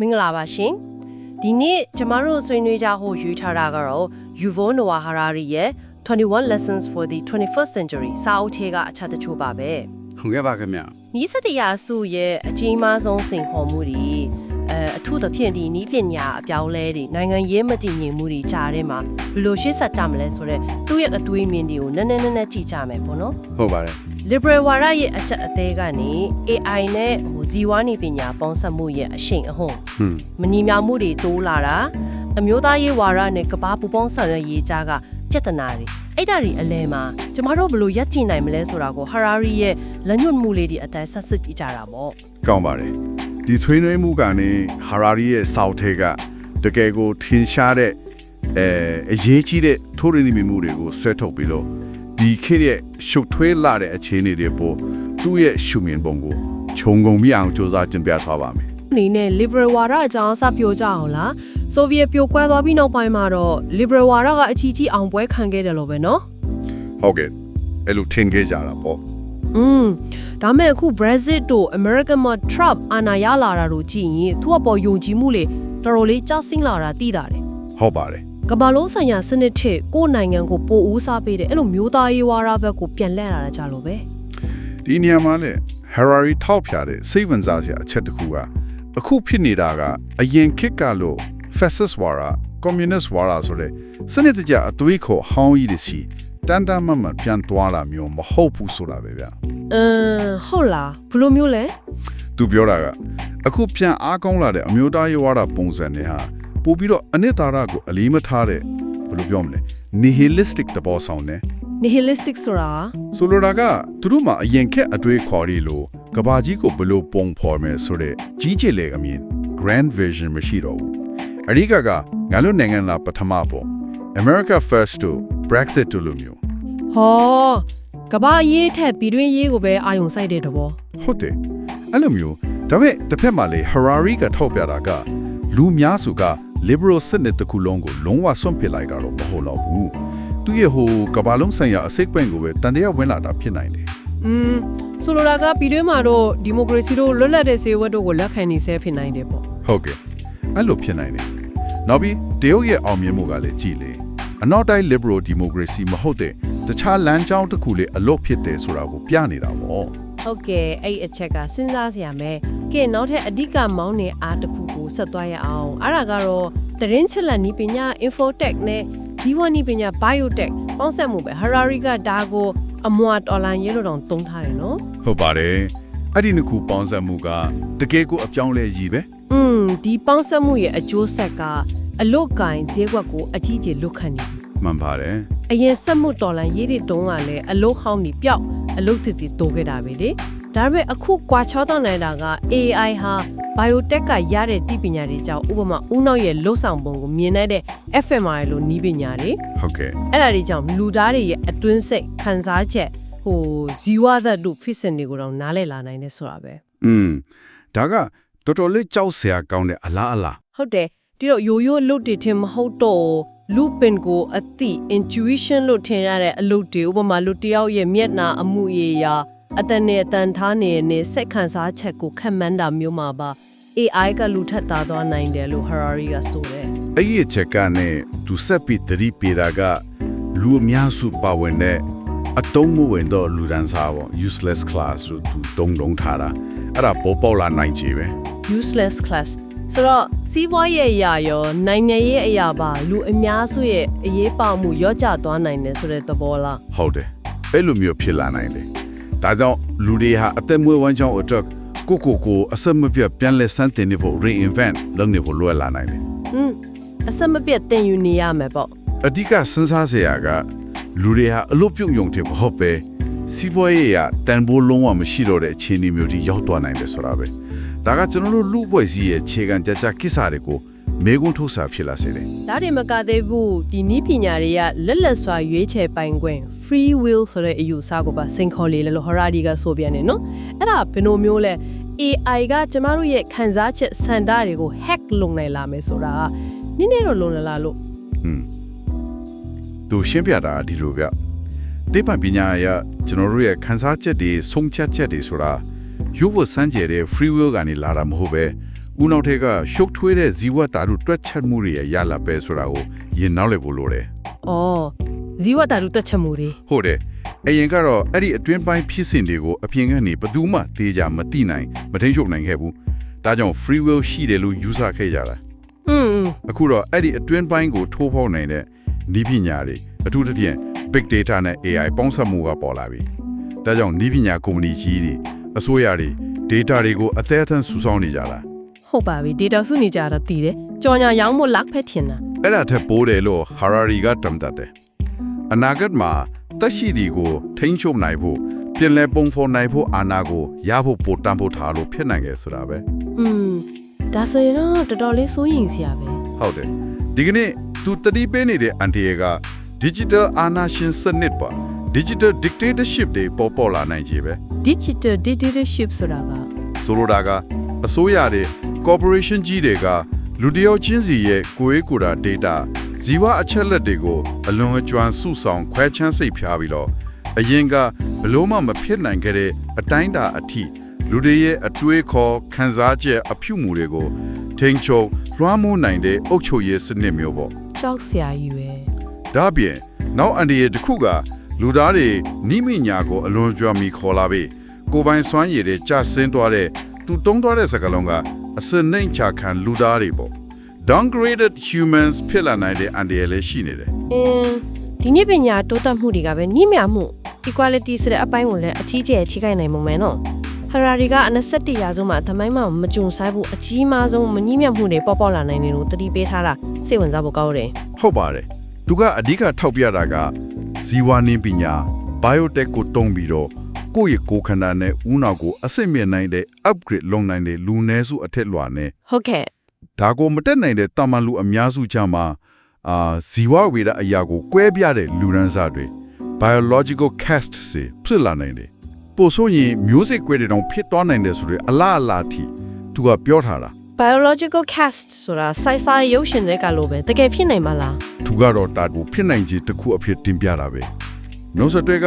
မင်္ဂလာပါရှင်ဒီနေ့ကျမတို့ဆွေးနွေးကြဖို့ရွေးထားတာကတော့ Yuval Noah Harari ရဲ့21 Lessons for the 21st Century စာအုပ်ထဲကအချက်တချို့ပါပဲဟုတ်ကဲ့ပါခင်ဗျာနီးစပ်ရာစုရဲ့အကြီးမားဆုံးစိန်ခေါ်မှုတွေအဲအထူးသဖြင့်ဒီနီးပညာအပြောင်းလဲတွေနိုင်ငံရေးမတည်ငြိမ်မှုတွေကြားထဲမှာဘယ်လိုရှေ့ဆက်ကြမလဲဆိုတော့သူ့ရဲ့အတွေးမြင်တွေကိုနည်းနည်းနည်းနည်းကြည့်ကြမယ်ပေါ့နော်ဟုတ်ပါတယ် liberal ဝါဒရဲ့အချက်အသေးကနေ AI နဲ့ဟိုဇီဝနိပညာပေါင်းစပ်မှုရဲ့အရှိန်အဟုန်ဟွန်းမညီမျှမှုတွေတိုးလာတာအမျိုးသားရေးဝါဒနဲ့ကမ္ဘာပူပေါင်းဆောင်ရွက်ရေးကြားကပြဿနာတွေအဲ့ဒါတွေအလဲမှာကျမတို့ဘယ်လိုရက်ကြည့်နိုင်မလဲဆိုတာကို Harari ရဲ့လက်ညှိုးမှုလေးတွေအတိုင်းဆက်စစ်ကြည့်ကြတာပေါ့ကောင်းပါတယ်ဒီဆွေးနွေးမှုကနေဟာရာရီရဲ့စောက်ထဲကတကယ်ကိုထင်ရှားတဲ့အဲအရေးကြီးတဲ့ထိုးရင်းမိမှုတွေကိုဆွဲထုတ်ပြီးတော့ ဒီခေတ်ရဲ့ရှုပ်ထွေးလာတဲ့အခြေအနေတွေပေါ်သူ့ရဲ့ရှုမြင်ပုံကိုခြုံငုံမိအောင်စ조사ကျင်ပြထားပါမယ် အနေနဲ့ liberal ဝါဒအကြောင်းစပြောကြအောင်လား Soviet ပြိုကွဲသွားပြီးနောက်ပိုင်းမှာတော့ liberal ဝါဒကအချီကြီးအောင်ပွဲခံခဲ့တယ်လို့ပဲနော် ဟုတ်ကဲ့အဲ့လိုထင်ခဲ့ကြတာပေါ့ อืมဒါမဲ့အခု Brexit တို့ American မှာ Trump အာဏာရလာတာတို့ကြည့်ရင်သူ့အပေါ်ယုံကြည်မှုလေတော်တော်လေးကြောက်စင်းလာတာသိတာတယ် ဟုတ်ပါတယ် ကမ္ဘာလုံးဆိုင်ရာစနစ်ထက်ကိုယ့်နိုင်ငံကိုပိုဦးစားပေးတယ်အဲ့လိုမျိုးသားရေးဝါဒဘက်ကိုပြန်လှည့်လာတာကြလို့ပဲဒီနေရာမှာလေ Harari ထောက်ပြတဲ့စိတ်ဝင်စားစရာအချက်တစ်ခုကအခုဖြစ်နေတာကအရင်ခေတ်ကလို့ fascist ဝါဒ communist ဝါဒဆိုတဲ့စနစ်တကျအသွေးခေါ်ဟောင်းကြီးတွေစီတန်တမ်းမတ်မတ်ပြန်သွားလာမျိုးမဟုတ်ဘူးဆိုတာပဲဗျာအင်းဟုတ်လားဘယ်လိုမျိုးလဲသူပြောတာကအခုပြန်အားကောင်းလာတဲ့အမျိုးသားရေးဝါဒပုံစံတွေဟာ ပို့ပြီးတော့အနှစ်သာရကိုအလေးမထားတဲ့ဘယ်လိုပြောမလဲ nihilistic တဘောဆောင်တယ် nihilistic ဆိုတာဆိုလိုတာကသူတို့မှာအရင်ခက်အတွေ့ခေါ်ရီလို့ကဘာကြီးကိုဘယ်လိုပုံဖော်မယ်ဆိုတဲ့ကြီးကျယ်လေအမြင် grand vision မရှိတော့ဘူးအရိကကငါတို့နိုင်ငံလာပထမပေါ့ America first to Brexit တို့လိုမျိုးဟောကမ္ဘာရေးထက်ပြည်တွင်းရေးကိုပဲအာယုံစိုက်တဲ့တဘောဟုတ်တယ်အဲ့လိုမျိုးဒါပေမဲ့တစ်ဖက်မှာလေ Harari ကထောက်ပြတာကလူများစုက liberal စနစ်တစ်ခုလုံးကိုလုံးဝဆွန့်ပစ်လိုက်တာတော့မဟုတ်တော့ဘူးသူရဲ့ဟိုကဘာလုံးဆိုင်ရာအစိတ်ပွင့်ကိုပဲတန်တရားဝင်လာတာဖြစ်နိုင်တယ်อืมဆိုလိုတာကပြည်တွင်းမှာတော့ဒီမိုကရေစီတို့လွတ်လပ်တဲ့စေဝတ်တို့ကိုလက်ခံနေဆဲဖြစ်နိုင်တယ်ပေါ့ဟုတ်ကဲ့အဲ့လိုဖြစ်နိုင်တယ်နောက်ပြီးတရုတ်ရဲ့အောင်မြင်မှုကလည်းကြည်လေအနောက်တိုင်း liberal democracy မဟုတ်တဲ့တခြားလမ်းကြောင်းတစ်ခုလေအလို့ဖြစ်တယ်ဆိုတာကိုပြနေတာပေါ့ဟုတ်ကဲ့အဲ့အချက်ကစဉ်းစားစရာပဲ ကဲနောက်ထပ်အဓိကမောင်းနေအားတစ်ခုကိုဆက်သွားရအောင်အဲ့ဒါကတော့သတင်းချက်လက်နီးပညာ infotech နဲ့ဇီဝနီးပညာ biotech ပေါင်းစပ်မှုပဲ Harari ကဒါကိုအမွာတော်လိုင်းရဲလို့တောင်သုံးထားတယ်နော်ဟုတ်ပါတယ်အဲ့ဒီနှစ်ခုပေါင်းစပ်မှုကတကယ်ကိုအပြောင်းလဲကြီးပဲอืมဒီပေါင်းစပ်မှုရဲ့အကျိုးဆက်ကအလုတ်ကင်ဈေးကွက်ကိုအကြီးကြီးလွတ်ခတ်နေပြီမှန်ပါတယ်အရင်စက်မှုတော်လိုင်းရေးတွေတုံးကလည်းအလုတ်ဟောင်းနေပျောက်အလုတ်တည်တည်တိုးခဲ့တာပဲလေ ဒါပေမဲ့အခုကွာချောတော့နေတာက AI ဟာ biotech ကရတဲ့တိပညာတွေကြောင့်ဥပမာဦးနောက်ရဲ့လှုပ်ဆောင်ပုံကိုမြင်နိုင်တဲ့ fMRI လို့နီးပညာတွေဟုတ်ကဲ့အဲ့ဒါတွေကြောင့်လူသားတွေရဲ့အတွင်းစိတ်ခံစားချက်ဟိုဇီဝသတ္တုဖြစ်စဉ်တွေကိုတော့နားလည်လာနိုင်တယ်ဆိုတာပဲอืมဒါကတော်တော်လေးကြောက်စရာကောင်းတဲ့အလားအလားဟုတ်တယ်ဒီတော့ရိုးရိုးအလုပ်တွေထင်မဟုတ်တော့လူပင်ကိုအသိ intuition လို့ထင်ရတဲ့အလုပ်တွေဥပမာလူတစ်ယောက်ရဲ့မျက်နှာအမှုအရာ အတန်နဲ့အတန်ထားနေနေစက်ခံစားချက်ကိုခံမှန်းတာမျိုးမှာပါ AI ကလူထက်တာသွားနိုင်တယ်လို့ Harari ကဆိုတယ်အဲ့ဒီအချက်ကနေသူဆက်ပြီးသတိပေးတာကလူအများစုပါဝင်တဲ့အတုံးမဝင်တော့လူဒန်းစားပေါ့ useless class လို့သူတုံးလုံးထားတာအဲ့ဒါပေါ်ပေါက်လာနိုင်ချေပဲ useless class ဆိုတော့စီးပွားရေးအရာရောနိုင်ငံရေးအရာပါလူအများစုရဲ့အရေးပါမှုရော့ကျသွားနိုင်တယ်ဆိုတဲ့သဘောလားဟုတ်တယ်အဲ့လိုမျိုးဖြစ်လာနိုင်တယ် ဒါကြောင့်လူတွေဟာအသက်မွေးဝမ်းကြောင်းအတွက်ကိုကိုကိုအစမပြတ်ပြန်လဲစမ်းတင်နေဖို့ reinvent လုပ်နေဖို့လွယ်လာနိုင်တယ်อืมအစမပြတ်တင်ယူနေရမယ်ပေါ့အဓိကစဉ်းစားစရာကလူတွေဟာအလို့ပြုံယုံတယ်မဟုတ်ပဲစီးပွားရေးရတန်ဖိုးလုံးဝမရှိတော့တဲ့အခြေအနေမျိုးတွေရောက်သွားနိုင်တယ်ဆိုတာပဲဒါကကျွန်တော်တို့လူ့ဘွဲ့စီရဲ့ခြေခံကြကြကိစ္စတွေကို မေကွန်းထုတ်စာဖြစ်လာစေတယ်ဒါတွေမကသေးဘူးဒီနီးပညာတွေကလက်လက်စွာရွေးချယ်ပိုင်ခွင့် free will ဆိုတဲ့အယူအဆကိုပါစိန်ခေါ်လေလို့ Harari ကဆိုပြန်တယ်နော်အဲ့ဒါဘယ်လိုမျိုးလဲ AI ကကျမတို့ရဲ့ခံစားချက်စံတာတွေကို hack လုပ်နိုင်လာမယ်ဆိုတာကနည်းနည်းတော့လုံလလားလို့သူရှင်းပြတာဒီလိုဗျတိပ္ပံပညာအရကျွန်တော်တို့ရဲ့ခန်းစားချက်တွေဆုံးဖြတ်ချက်တွေဆိုတာရုပ်ဝစမ်းကြတဲ့ free will ကနေလာတာမဟုတ်ပဲ ဦးနောက်ထက်ကရှုပ်ထွေးတဲ့ဇီဝတာတို့တွက်ချက်မှုတွေရဲ့ရလာပဲဆိုတာကိုရင်နောက်လေဖို့လိုတယ်။အော်ဇီဝတာရုတက်ချက်မှုတွေဟုတ်တယ်အရင်ကတော့အဲ့ဒီအတွင်းပိုင်းဖြစ်စဉ်တွေကိုအပြင်ကနေဘယ်သူမှသေးကြမသိနိုင်မထိန်ချုပ်နိုင်ခဲ့ဘူးဒါကြောင့် free will ရှိတယ်လို့ယူဆခဲ့ကြတာ။อืมအခုတော့အဲ့ဒီအတွင်းပိုင်းကိုထိုးဖောက်နိုင်တဲ့ဤပညာတွေအထူးသဖြင့် big data နဲ့ AI ပေါင်းစပ်မှုကပေါ်လာပြီဒါကြောင့်ဤပညာကုမ္ပဏီကြီးတွေအစိုးရတွေ data တွေကိုအသေးအသန့်စုဆောင်းနေကြတာ ဟုတ်ပါပြီ data စုနေကြတာတည်တယ်။ကြော်ညာရောင်းမို့လက်ဖက်ထင်တာအဲ့ဒါထက်ပိုးတယ်လို့ Harari ကတမ်တတ်တယ်အနာဂတ်မှာသက်ရှိဒီကိုထိန်းချုပ်နိုင်ဖို့ပြင်လဲပုံဖော်နိုင်ဖို့အာဏာကိုရဖို့ပိုတန်ဖို့ထားလို့ဖြစ်နိုင်ခဲ့ဆိုတာပဲ။อืมဒါဆိုရင်တော့တော်တော်လေးစိုးရင်စရာပဲဟုတ်တယ်ဒီကနေ့သူတတိပေးနေတဲ့အန်တီက digital အာဏာရှင်စနစ်ပါ digital dictatorship တွေပေါ်ပေါ်လာနိုင်ကြီးပဲ။ digital dictatorship ဆိုတာကဆိုလိုတာကအစိုးရတွေ corporation ကြီးတွေကလူတစ်ယောက်ချင်းစီရဲ့ကိုယ်ရေးကိုယ်တာ data ဇီဝအချက်လက်တွေကိုအလွန်အကျွမ်းစုဆောင်ခွဲချမ်းစိတ်ဖြားပြီးတော့အရင်ကဘလို့မှမဖြစ်နိုင်ခဲ့တဲ့အတိုင်းတာအထိလူတွေရဲ့အတွေးခေါ်ခံစားချက်အဖြူမှုတွေကိုထိန်ချုပ်လွှမ်းမိုးနိုင်တဲ့အုပ်ချုပ်ရေးစနစ်မျိုးပေါ့ကြောက်စရာကြီးပဲဒါ့အပြင်နောက်အန်ဒီရဲ့တစ်ခုကလူသားတွေနိမိညာကိုအလွန်ကြွားမိခေါ်လာပြီးကိုယ်ပိုင်စွမ်းရည်တွေကြဆင်းသွားတဲ့သူတုံးသွားတဲ့စကားလုံးက အစနှိမ့်ချခံလူသားတွေပေါ့ downgraded humans ဖြစ်လာနိုင်တဲ့အန်ဒီရဲ့လည်းရှိနေတယ်။အင်းဒီနေ့ပညာတိုးတက်မှုတွေကပဲနိမြမှု equality ဆိုတဲ့အပိုင်းကိုလည်းအကြီးကျယ်ထိခိုက်နိုင်မှုမယ်နော်။ Harari ကအ21ရာစုမှာသမိုင်းမှာမကြုံဆိုင်ဘူးအကြီးမားဆုံးမငြိမြတ်မှုတွေပေါ်ပေါ်လာနိုင်တယ်လို့တတိပေးထားတာစိတ်ဝင်စားဖို့ကောင်းတယ်ဟုတ်ပါတယ်သူကအဓိကထောက်ပြတာကဇီဝနင်းပညာ biotech ကိုတုံးပြီးတော့ ကိုယ့်ရဲ့ကိုယ်ခန္ဓာနဲ့ဦးနှောက်ကိုအစိတ်မြင့်နိုင်တဲ့ upgrade လုပ်နိုင်တဲ့လူနည်းစုအထက်လွှာနဲ့။ဟုတ်ကဲ့ဒါကိုမတက်နိုင်တဲ့တာမန်လူအများစုချမှာအာဇီဝဝေဒအရာကိုကွဲပြားတဲ့လူရန်စားတွေ biological cast စေဖြစ်လာနိုင်တယ်ပို့ဆိုရင်မျိုးစစ်ကွဲတွေတောင်ဖြစ်သွားနိုင်တယ်ဆိုတဲ့အလားအလာထိသူကပြောထားတာ biological cast ဆိုတာစိုက်စားရုပ်ရှင်တွေကလိုပဲတကယ်ဖြစ်နိုင်မလားသူကတော့တာကိုဖြစ်နိုင်ခြင်းတစ်ခုအဖြစ်တင်ပြတာပဲနောက်ဆက်တွဲက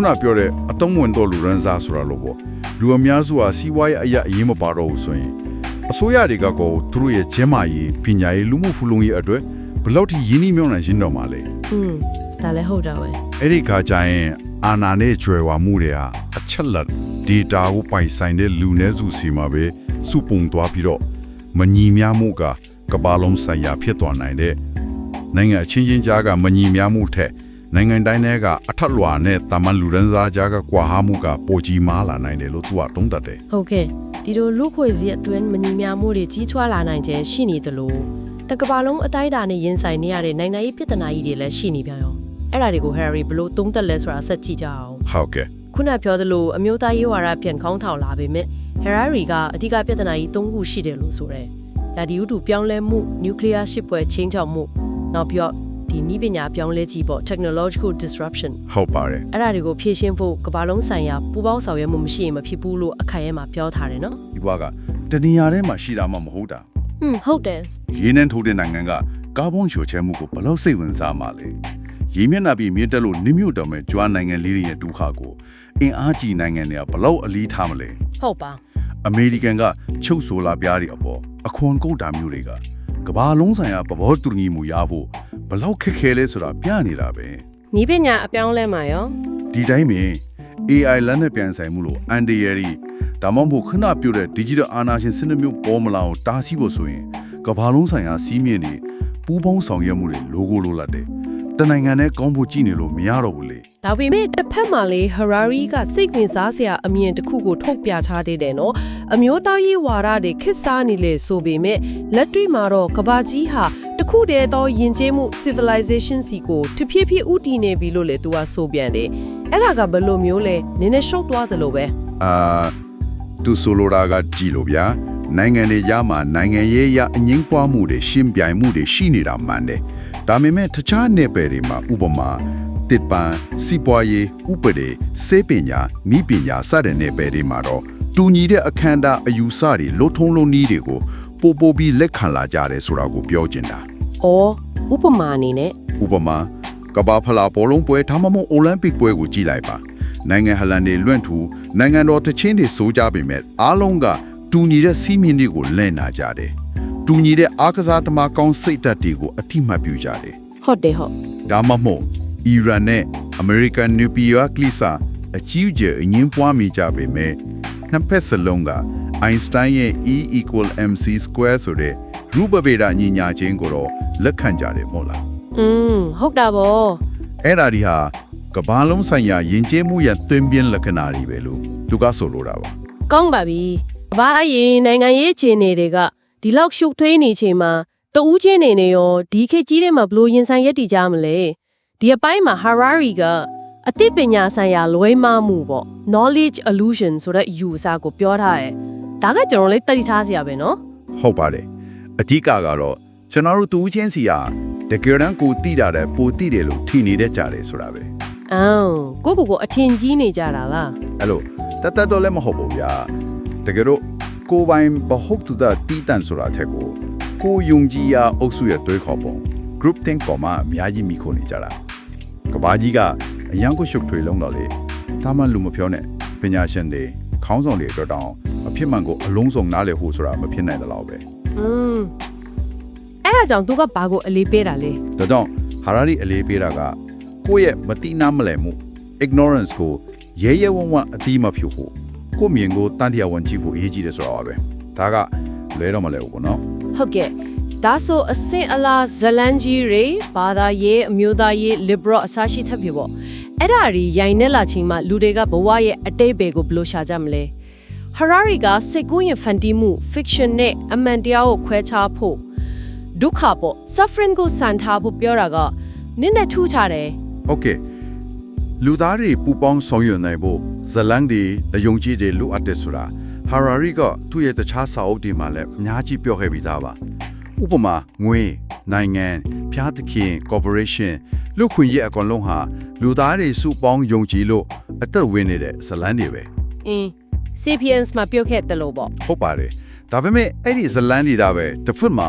ခုနပြောတဲ့အတုံးဝင်တော့လူရန်စားဆိုတာလို့ပေါ့လူအများစုဟာစီးပွားရေးအရာအရေးမပါတော့ဘူးဆိုရင်အစိုးရတွေကကောသူတို့ရဲ့ကျန်းမာရေးပညာရေးလူမှုဖူလုံရေးအတွက်ဘယ်လောက်ထိရင်းနှီးမြှုပ်နှံရှင်းတော့မှာလဲ။อืมဒါလည်းဟုတ်တာပဲအဲ့ဒီခါကျရင်အာနာနဲ့ကြွယ်ဝမှုတွေဟာအချက်လက် data ကိုပိုင်ဆိုင်တဲ့လူနည်းစုစီမှာပဲစုပုံသွားပြီးတော့မညီမျှမှုကကမ္ဘာလုံးဆိုင်ရာဖြစ်သွားနိုင်တဲ့နိုင်ငံအချင်းချင်းကြားကမညီမျှမှုထက် နိုင်ငံတိုင်းတွေကအထက်လွှာနဲ့တာမန်လူရန်စားကြားကကွာဟမှုကပိုကြီးမားလာနိုင်တယ်လို့သူကတုံးတတ်တယ်။ဟုတ်ကဲ့ဒီလိုလူခွေစီအတွင်းမညီမျှမှုတွေကြီးထွားလာနိုင်ခြင်းရှိနေသလိုတကဘာလုံးအတိုင်းအတာနဲ့ရင်ဆိုင်နေရတဲ့နိုင်ငံရေးပြည်ထနာကြီးတွေလည်းရှိနေပြန်ရော။အဲ့ဒါတွေကို Harry ဘလို့သုံးသက်လဲဆိုတာဆက်ကြည့်ကြအောင်။ဟုတ်ကဲ့ခုနပြောသလိုအမျိုးသားရေးဝါဒပြန်ခေါင်းထောင်လာပေမဲ့ Harari ကအဓိကပြဿနာကြီး၃ခုရှိတယ်လို့ဆိုရဲ။ရာဒီဥတုပြောင်းလဲမှု nuclear ရှစ်ပွဲချင်းချောက်မှုနောက်ပြီးတော့ ဒီနည်းပညာပြောင်းလဲကြီးပေါ့ technological disruption ဟုတ်ပါတယ်အဲ့ဒါတွေကိုဖြေရှင်းဖို့ကမ္ဘာလုံးဆိုင်ရာပူးပေါင်းဆောင်ရွက်မှုမရှိရင်မဖြစ်ဘူးလို့အခိုင်အမာပြောထားတယ်နော်ဒီဘွားကတဏှာထဲမှာရှိတာမှမဟုတ်တာ။ဟွန်းဟုတ်တယ်ရေနံထိုးတဲ့နိုင်ငံကကာဗွန်ချိုချဲမှုကိုဘယ်လောက်စိတ်ဝင်စားမှာလဲရေမျက်နှာပြီးမြင့်တက်လို့နစ်မြုပ်တော်မဲ့ကြွားနိုင်ငံလေးတွေရဲ့ဒုက္ခကိုအင်အားကြီးနိုင်ငံတွေကဘယ်လောက်အလီးထားမလဲဟုတ်ပါအမေရိကန်ကချုပ်ဆိုလာပြားတွေအပေါ်အခွန်ကုတ်တာမျိုးတွေကကမ္ဘာလုံးဆိုင်ရာပဘောတူညီမှုရဖို့ ဘယ်လောက်ခက်ခဲလဲဆိုတာပြနေတာပဲ။နီးပညာအပြောင်းလဲမှာရောဒီတိုင်းပင် AI လက်နဲ့ပြန်ဆိုင်မှုလို့အန်ဒီယရီဒါမှမဟုတ်ခဏပြုတ်တဲ့ digital အာနာရှင်စနစ်မျိုးပေါ်မလာအောင်တားဆီးဖို့ဆိုရင်ကမ္ဘာလုံးဆိုင်ရာစီးမြင့်တွေပူးပေါင်းဆောင်ရွက်မှုတွေလိုကိုလိုလာတယ်တနိုင်ငံနဲ့ကောင်းဖို့ကြည့်နေလို့မရတော့ဘူးလေ ဒါပေမဲ့တစ်ဖက်မှာလေ Harari ကစိတ်ဝင်စားစရာအမြင်တစ်ခုကိုထုတ်ပြချသေးတယ်နော်အမျိုးသားရေးဝါဒတွေခစ်စားနေလေဆိုပေမဲ့လက်တွေ့မှာတော့ကဘာကြီးဟာတစ်ခုတည်းသောယဉ်ကျေးမှု civilization စီကိုတဖြည်းဖြည်းဥတည်နေပြီလို့လေသူကဆိုပြန်တယ်အဲ့ဒါကဘယ်လိုမျိုးလဲနည်းနည်းရှုပ်သွားသလိုပဲအာသူဆိုလိုတာကကြည်လို့ဗျာနိုင်ငံတွေရမှာနိုင်ငံရေးရအငင်းပွားမှုတွေရှင်းပြိုင်မှုတွေရှိနေတာမှန်တယ်ဒါပေမဲ့တခြားနယ်ပယ်တွေမှာဥပမာ တစ်ပန်စီပွားရေးဥပဒေစေပညာမိပညာစတဲ့နယ်ပယ်တွေမှာတော့တူညီတဲ့အခမ်းအနားအယူဆတွေလွတ်ထုံးလုံးနည်းတွေကိုပို့ပို့ပြီးလက်ခံလာကြတယ်ဆိုတာကိုပြောချင်တာ။အော်ဥပမာအနေနဲ့ဥပမာကဘာဖလာဘောလုံးပွဲဒါမှမဟုတ်အိုလံပစ်ပွဲကိုကြည့်လိုက်ပါနိုင်ငံဟလန်တွေလွန့်ထူနိုင်ငံတော်တချင်းတွေစိုးကြပေမဲ့အားလုံးကတူညီတဲ့စီးမြင်တွေကိုလဲနာကြတယ်တူညီတဲ့အားကစားသမားကောင်းစိတ်ဓာတ်တွေကိုအတိမတ်ပြုကြတယ်ဟုတ်တယ်ဟုတ်ဒါမှမဟုတ် အီရန်နဲ့အမေရိကန်နျူကလ িয়ার ကိစ္စအကြီးအကျယ်အငင်းပွားမိကြပေမဲ့နှစ်ဖက်စလုံးကအိုင်စတိုင်းရဲ့ E equal mc square ဆိုတဲ့ရူပဗေဒညီညာချင်းကိုတော့လက်ခံကြတယ်မဟုတ်လား อืมဟုတ်တာဗော အဲ့ဒါဒီဟာကမ္ဘာလုံးဆိုင်ရာယဉ်ကျေးမှုရဲ့တွင်ပြင်းလက္ခဏာတွေပဲလို့သူကဆိုလိုတာပါ ကောင်းပါပြီဘာအရင်နိုင်ငံရေးအခြေအနေတွေကဒီလောက်ရှုပ်ထွေးနေချိန်မှာတဦးချင်းနေနေရောဒီခေတ်ကြီးထဲမှာဘလို့ရင်ဆိုင်ရက်တည်ကြမလဲ ဒီအပိုင်းမှာ Harari ကအသိပညာဆိုင်ရာလွဲမှားမှုပေါ့ knowledge illusion ဆိုတဲ့ယူအဆကိုပြောထားတယ်။ဒါကကျွန်တော်လေးတတိထားစရာပဲနော်။ဟုတ်ပါတယ်။အဓိကကတော့ကျွန်တော်တို့သူချင်းစီကတကယ်တမ်းကိုတိတာတဲ့ပိုတိတယ်လို့ထင်နေတဲ့ကြတယ်ဆိုတာပဲ။အော်ကိုကိုကိုအထင်ကြီးနေကြတာလား။အဲ့လိုတတ်တတ်တော့လည်းမဟုတ်ဘူးဗျာ။တကယ်တော့ကိုပိုင်ဘဟုတ်တူတာတီးတန့်ဆိုတာထက်ကိုကိုယုံကြည်ရာအုပ်စုရဲ့တွေးခေါ်ပုံ group think ပေါ်မှာအများကြီးမိခိုနေကြတာ။ ကဘာကြီးကအရန်ကိုရှုပ်ထွေးလုံးတော့လေဒါမှလူမပြောနဲ့ပညာရှင်တွေခေါင်းဆောင်တွေအတွက်တောင်အဖြစ်မှန်ကိုအလုံးစုံနားလည်ဖို့ဆိုတာမဖြစ်နိုင်တယ်လို့ပဲอืมအဲ့ဒါကြောင့်သူကဘာကိုအလေးပေးတာလဲဒါကြောင့်ဟာရာရီအလေးပေးတာကကိုယ့်ရဲ့မတိနာမလည်မှု ignorance ကိုရဲရဲဝံ့ဝံ့အတိမဖြူဖို့ကိုယ့်မြင်ကိုတန်တရားဝင်ကြည့်ဖို့အရေးကြီးတယ်ဆိုတာပါပဲဒါကလဲတော့မလဲဘူးပေါ့နော်ဟုတ်ကဲ့ ဒါဆိုအစင်အလားဇလန်ကြီးတွေဘာသာရေးအမျိုးသားရေး liberal အစားရှိထပ်ဖြစ်ပေါ့အဲ့ဒါတွေရိုင်နေလာချိန်မှာလူတွေကဘဝရဲ့အတိတ်ဘယ်ကိုဘယ်လိုရှာကြမလဲ Harari ကစိတ်ကူးရင်ဖန်တီးမှု fiction နဲ့အမှန်တရားကိုခွဲခြားဖို့ဒုက္ခပေါ့ suffering ကိုစံထားဖို့ပြောတာကနင့်နဲ့ထူးခြားတယ်။ Okay လူသားတွေပူပေါင်းဆောင်ရွက်နိုင်ဖို့ဇလန်းတွေအယုံကြည်တွေလိုအပ်တယ်ဆိုတာ Harari ကသူ့ရဲ့တခြားစာအုပ်တွေမှာလည်းအများကြီးပြောခဲ့ပြီးသားပါ။ ဥပမာငွေနိုင်ငံဖျားသခင် corporation လူခွင့်ရဲ့အကောင်လုံးဟာလူသားတွေစုပေါင်းယုံကြည်လို့အသက်ဝင်နေတဲ့ဇလန်တွေပဲအင်း sapiens မှာပြောခဲ့တယ်လို့ပေါ့ဟုတ်ပါတယ်ဒါပေမဲ့အဲ့ဒီဇလန်ဒီတာပဲတစ်ဖက်မှာ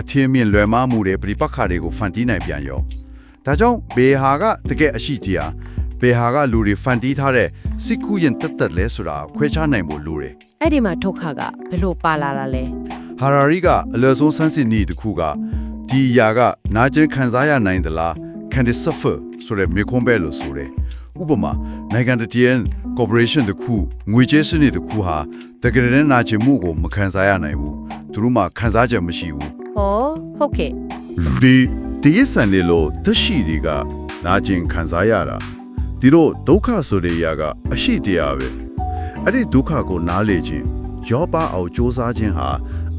အထင်းမြင့်လွယ်မမှုတွေပြိပခါတွေကိုဖန်တီးနိုင်ပြန်ရောဒါကြောင့်ဘေဟာကတကယ်အရှိကြီးဟာဘေဟာကလူတွေဖန်တီးထားတဲ့စစ်ကူရင်တက်တက်လဲဆိုတာခွဲခြားနိုင်ဖို့လိုတယ်အဲ့ဒီမှာဒုက္ခကဘယ်လိုပါလာတာလဲ ဟာရာရီကအလွယ်ဆုံးဆန်းစစ်နည်းတစ်ခုကဒီအရာကနာကျင်ခံစားရနိုင်သလား can they suffer ဆိုတဲ့မြေခွန်းပဲလို့ဆိုတယ်ဥပမာနိုင်ငံတကာ corporation တစ်ခုငွေကြေးစနစ်တစ်ခုဟာတကယ်တမ်းနာကျင်မှုကိုမခံစားရနိုင်ဘူးသူတို့မှခံစားချက်မရှိဘူးဟောဟုတ်ကဲ့လူဒီတည်ဆန်လေလို့တရှိတွေကနာကျင်ခံစားရတာဒီတော့ဒုက္ခဆိုတဲ့အရာကအရှိတရားပဲအဲ့ဒီဒုက္ခကိုနားလေခြင်း ရောပါအောင်စ조사ခြင်းဟာ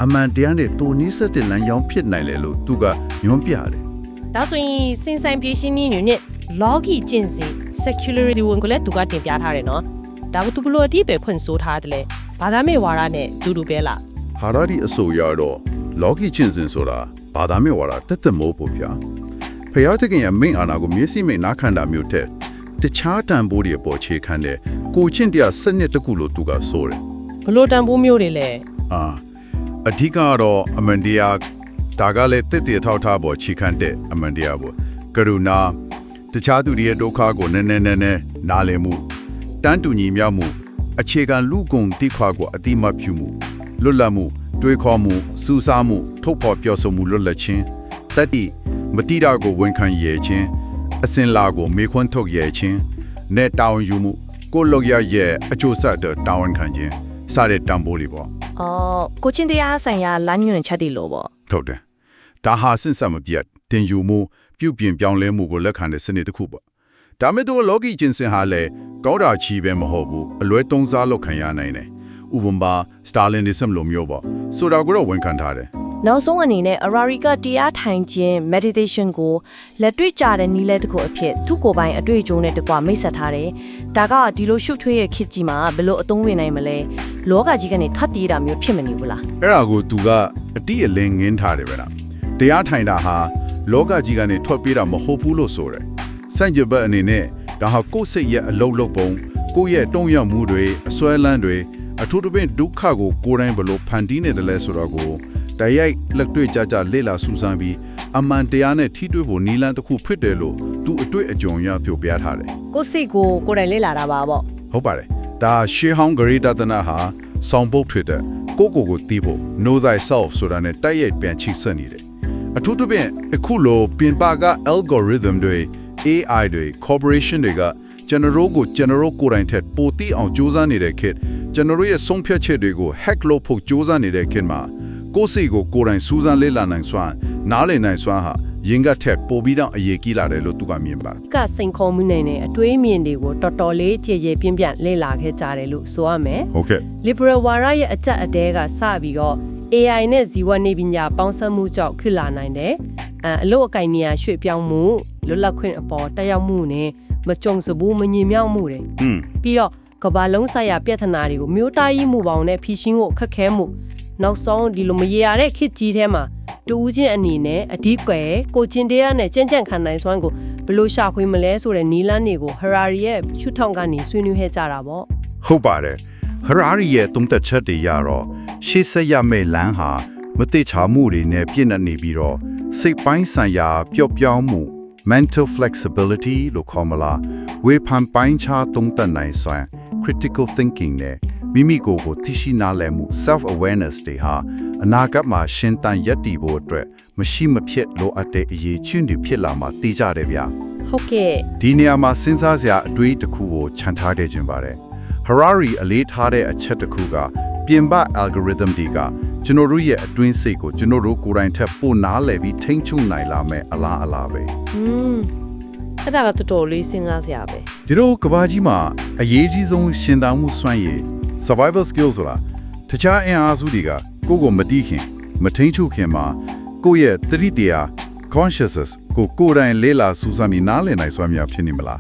အမှန်တရားနဲ့တူနီးစက်တဲ့လမ်းကြောင်းဖြစ်နိုင်လေလို့သူကညွှန်ပြတယ်ဒါဆိုရင်စင်ဆိုင်ပြေရှင်းနည်းညနဲ့ logi ကျင့်စဉ် secularism ကိုလည်းသူကတင်ပြထားတယ်နော်ဒါကသူဘလို့အတိပဲဖွင့်ဆိုထားတယ်လေဘာသာမဲ့ဝါဒနဲ့ဒူဒူပဲလားဟာရာဒီအဆိုရတော့လော်ဂီချင်းစင်ဆိုတာဘာသာမဲ့ဝါဒတက်တက်မိုးဖို့ဗျာဖယားတခင်ရဲ့မိန့်အာဏာကိုမျက်စိမိတ်နားခံတာမျိုးတဲ့တခြားတန်ဖိုးတွေပေါ်ခြေခံတဲ့ကိုချင်းတရားစနစ်တစ်ခုလို့သူကဆိုတယ်ဘ လို့တန်ဖိုးမျိုးတွေလဲအာအဓိကကတော့အမန်တရားဒါကလည်းတစ်တည်ထောက်ထားပေါ်ခြေခံတဲ့အမန်တရားပေါ့ကရုဏာတခြားသူတွေရဲ့ဒုက္ခကိုနည်းနည်းနည်းနည်းနားလည်မှုတန်းတူညီမျှမှုအခြေခံလူကုန်တိခွာကိုအတိမတ်ပြုမှုလွတ်လပ်မှု တွေးခေါ်မှုစူးစမ်းမှု ထုတ်ဖော်ပြောဆိုမှုလွတ်လပ်ခြင်းတတိမတိတာကိုဝန်ခံရခြင်းအစင်လာကိုမေခွန်းထုတ်ရခြင်းနဲ့တောင်းယူမှုကိုယ့်လောက်ရရဲ့အကျိုးဆက်တဲ့တောင်းဝန်ခံခြင်း စတဲ့တံပိုးတွေပေါ့အော်ကိုချင်းတရားဆိုင်ရာလမ်းညွှန်ချက်တွေလို့ပေါ့ထုတ်တယ်။ဒါဟာစဉ်ဆက်မပြတ်တင်ယူမှုပြုပြင်ပြောင်းလဲမှုကိုလက်ခံတဲ့စနစ်တစ်ခုပေါ့။ဒါမဲ့တော့လော်ဂီချင်းစင်ဟာလည်းကောင်းတာချီပဲမဟုတ်ဘူးအလွဲသုံးစားလုပ်ခံရနိုင်တယ်။ဥပမာစတာလင်ဒီစမ်လိုမျိုးပေါ့။ဆိုတာကိုတော့ဝန်ခံထားတယ် နောက်ဆုံးအနေနဲ့ Ararika တရားထိုင်ခြင်း meditation ကိုလက်တွေ့ကြတဲ့နည်းလဲတစ်ခုအဖြစ်သူ့ကိုယ်ပိုင်အတွေ့အကြုံနဲ့တကွမိတ်ဆက်ထားတယ်။ဒါကဒီလိုရှုပ်ထွေးရဲ့ခေတ်ကြီးမှာဘယ်လိုအသုံးဝင်နိုင်မလဲ။လောကကြီးကနေထွက်ပြေးတာမျိုးဖြစ်မနေဘူးလား။အဲ့ဒါကိုသူကအတိအလင်းငင်းထားတယ်ပဲလား။တရားထိုင်တာဟာလောကကြီးကနေထွက်ပြေးတာမဟုတ်ဘူးလို့ဆိုတယ်။စန့်ကျင်ဘက်အနေနဲ့ဒါဟာကိုယ်စိတ်ရဲ့အလုံးလုံးပုံကိုယ့်ရဲ့တုံ့ရမှုတွေအစွဲလန်းတွေအထူးသဖြင့်ဒုက္ခကိုကိုယ်တိုင်ဘယ်လိုဖန်တီးနေတယ်လဲဆိုတော့ကို တိုက်ရိုက်လက်တွေ့ကြကြလေ့လာစူးစမ်းပြီးအမှန်တရားနဲ့ထိတွေ့ဖို့နီလန်းတစ်ခုဖြစ်တယ်လို့သူအတွေ့အကြုံရပြောပြထားတယ်ကိုစိတ်ကိုကိုယ်တိုင်လေ့လာတာပါပေါ့ဟုတ်ပါတယ်ဒါရှေးဟောင်းဂရိတသနာဟာဆောင်းပုတ်ထွေတဲ့ကိုကိုကိုတီးဖို့ know thyself ဆိုတာနဲ့တိုက်ရိုက်ပြန်ချိဆက်နေတယ်အထူးသဖြင့်အခုလိုပြင်ပက algorithm တွေ AI တွေ corporation တွေကကျွန်တော်တို့ကိုကျွန်တော်တို့ကိုယ်တိုင်ထက်ပိုတိအောင်စူးစမ်းနေတဲ့ခေတ်ကျွန်တော်တို့ရဲ့ဆုံးဖြတ်ချက်တွေကို hack လုပ်ဖို့စူးစမ်းနေတဲ့ခေတ်မှာ ကိုယ့်စိတ်ကိုကိုယ်တိုင်စူးစမ်းလေ့လာနိုင်စွမ်းနားလည်နိုင်စွမ်းဟာရင်ကထက်ပိုပြီးတော့အရေးကြီးလာတယ်လို့သူကမြင်ပါတယ်ကစိန်ခေါ်မှုနိုင်တဲ့အတွေးအမြင်တွေကိုတော်တော်လေးကြည်ကြည်ပြင်းပြလေ့လာခဲ့ကြတယ်လို့ဆိုရမယ်ဟုတ်ကဲ့ liberal ဝါရရဲ့အကြက်အတဲကစပြီးတော့ AI နဲ့ဇီဝနေပညာပေါင်းစပ်မှုကြောင့်ဖြစ်လာနိုင်တယ်အဲအလို့အကင်နေရာရွှေ့ပြောင်းမှုလွတ်လပ်ခွင့်အပေါ်တက်ရောက်မှုနဲ့မကြုံစဘူးမညီမြောက်မှုတွေอืมပြီးတော့ကမ္ဘာလုံးဆိုင်ရာပြဿနာတွေကိုမျိုးသားရေးမှုပေါင်းနဲ့ဖြေရှင်းဖို့ခက်ခဲမှု နောက်ဆုံးဒီလိုမရေရတဲ့ခေတ်ကြီးထဲမှာတူဦးချင်းအနေနဲ့အဓိကွယ်ကိုချင်းတရားနဲ့ကြင်ကြံ့ခံနိုင်စွမ်းကိုဘယ်လို့ရှာဖွေမလဲဆိုတဲ့နီလန်းတွေကို Harari ရဲ့ရှုထောင့်ကနေဆွေးနွေးခဲ့ကြတာပေါ့ဟုတ်ပါတယ်ဟရာရီရဲ့တုံးသက်ချက်တွေရတော့ရှေ့ဆက်ရမယ့်လမ်းဟာမတိချာမှုတွေနဲ့ပြည့်နှက်နေပြီးတော့စိတ်ပိုင်းဆိုင်ရာပျော့ပြောင်းမှု mental flexibility လို့ခေါ်မလားဝေဖန်ပိုင်းခြားတုံးသက်နိုင်စွမ်း critical thinking နဲ့ မိမိကိုယ်ကိုသိရှိနားလည်မှု self awareness တွေဟာအနာဂတ်မှာရှင်းတန်ရပ်တည်ဖို့အတွက်မရှိမဖြစ်လိုအပ်တဲ့အရေးချင်းတွေဖြစ်လာမှာသိကြတယ်ဗျာဟုတ်ကဲ့ဒီနေရာမှာစဉ်းစားစရာအတွေးတစ်ခုကိုခြံထားခဲ့ခြင်းပါတယ် Harari အလေးထားတဲ့အချက်တစ်ခုကပြင်ပ algorithm တွေကကျွန်တော်တို့ရဲ့အတွင်းစိတ်ကိုကျွန်တော်တို့ကိုယ်တိုင်ထက်ပိုနားလည်ပြီးထိန်းချုပ်နိုင်လာမယ်အလားအလားပဲอืมအဲ့ဒါကတော်တော်လေးစဉ်းစားစရာပဲဒီတော့ကဘာကြီးမှာအရေးကြီးဆုံးရှင်သန်မှုစွမ်းရည် survival skills ဆိုတာတခြားအင်အားစုတွေကကိုယ့်ကိုမတီးခင်မထိန်းချုပ်ခင်မှာကိုယ့်ရဲ့တတိတရား consciousness ကိုကိုယ်တိုင်လေးလာစူးစမ်းပြီးနားလည်နိုင်စွမ်းများဖြစ်နေမလား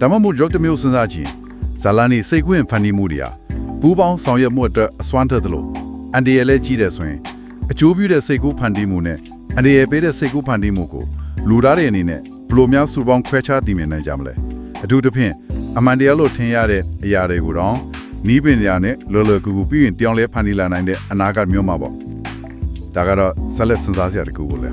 ဒါမှမဟုတ် doctor မျိုးစဉ်းစားကြည့်ဇာလန်နေစိတ်ကူးရင်ဖန်တီးမှုတွေဟာပူးပေါင်းဆောင်ရွက်မှုအတွက်အစွမ်းထက်သလိုအန်ဒီရလဲကြီးတယ်ဆိုရင်အကျိုးပြုတဲ့စိတ်ကူးဖန်တီးမှုနဲ့အန်ဒီရပေးတဲ့စိတ်ကူးဖန်တီးမှုကိုလူသားတွေအနေနဲ့ဘယ်လိုများစုပေါင်းခွဲခြားသိမြင်နိုင်ကြမလဲအထူးသဖြင့်အမှန်တရားလို့ထင်ရတဲ့အရာတွေကိုတော့ နီးပညာနဲ့လောလောကူကူပြီးရင်တောင်းလဲဖန်တီးလာနိုင်တဲ့အနာဂတ်မျိုးမှာပေါ့ဒါကတော့ဆက်လက်စဉ်းစားစရာတစ်ခုကိုလည်း